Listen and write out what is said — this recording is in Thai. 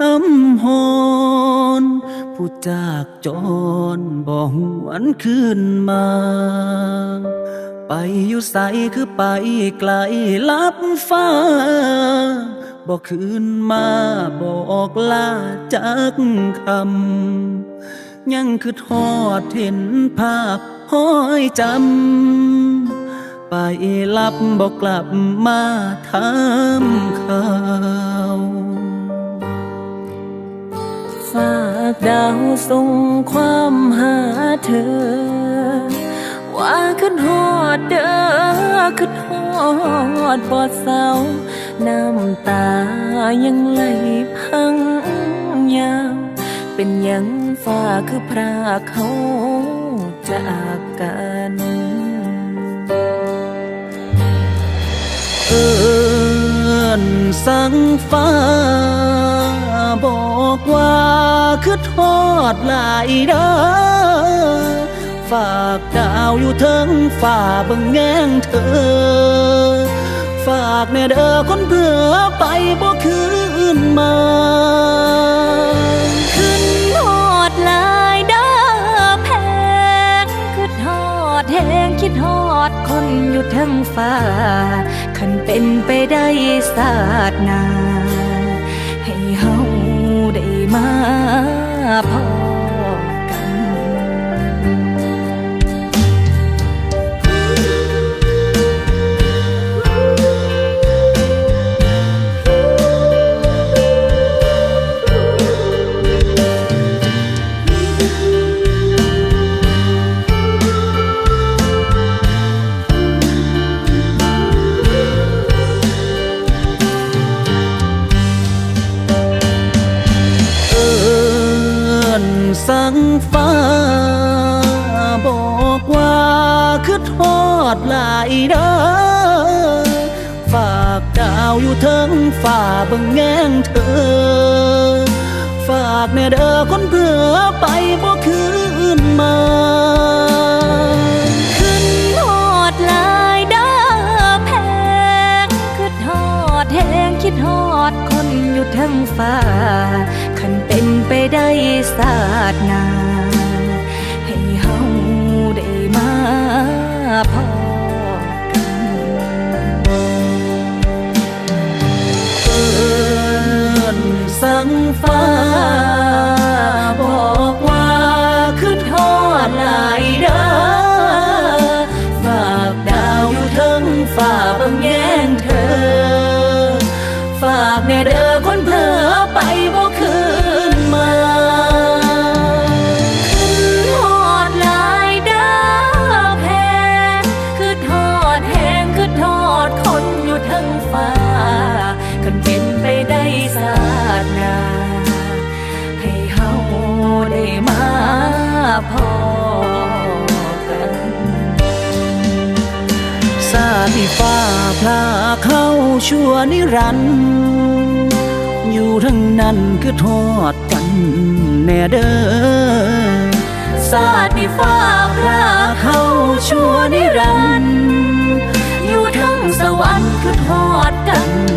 ห้ำหอนผู้จากจรบ่หวนคืนมา ไปอยู่ใสคือไปไกลลับฟ้าบอกคืนมาบอกลาจากคำ ยังคือทอดเห็นภาพห้อยจำ ไปลับบอกกลับมาทำมข่าวากดาวส่งความหาเธอ ว่าขึ้นฮอดเด้อขึ้นฮอดบอดเศร้าน้ำตายังไหลพังยาวเป็นยังฟ้าคือพรากเขาจากกันเอินสังฟ้า บอกว่าคือทอดหลายเด้อฝากดาวอยู่เทิงฝ่าบิ่งแงงเธอ ฝากแน่เด้อคนเพื่อไปบ่คืนมาขึ้นฮอดหลายเด้อแพงคือฮอดแหงคิดฮอดคนอยู่เทั้งฟ้าคันเป็นไปได้ศาสนาให้เฮา มาพอังฟ้า บอกว่าคือทอดหลายเด้อฝากดาวอยู่เทิงฝ่าเบิ่งแงงเธอ ฝากแม่เด้อคนเพื่อไปบ่คืนมา อยู่ทั้งฟ้า คันเป็นไปได้ศาสนา ให้เฮาได้มาพอกันเอินสังฟ้า บอกว่าคือทอดหลายเด้อฝากดาวอยู่เทิงฝ่าบิ่งแย่ง พอกันสาติฟ้าพลาเข้าชั่วนิรันดร์อยู่ทั้งนั้นคือทอดกันแน่เด้อสาดีฟ้าพระเข้าชั่วนิรันดร์อยู่ทั้งสวรรค์คือทอดกัน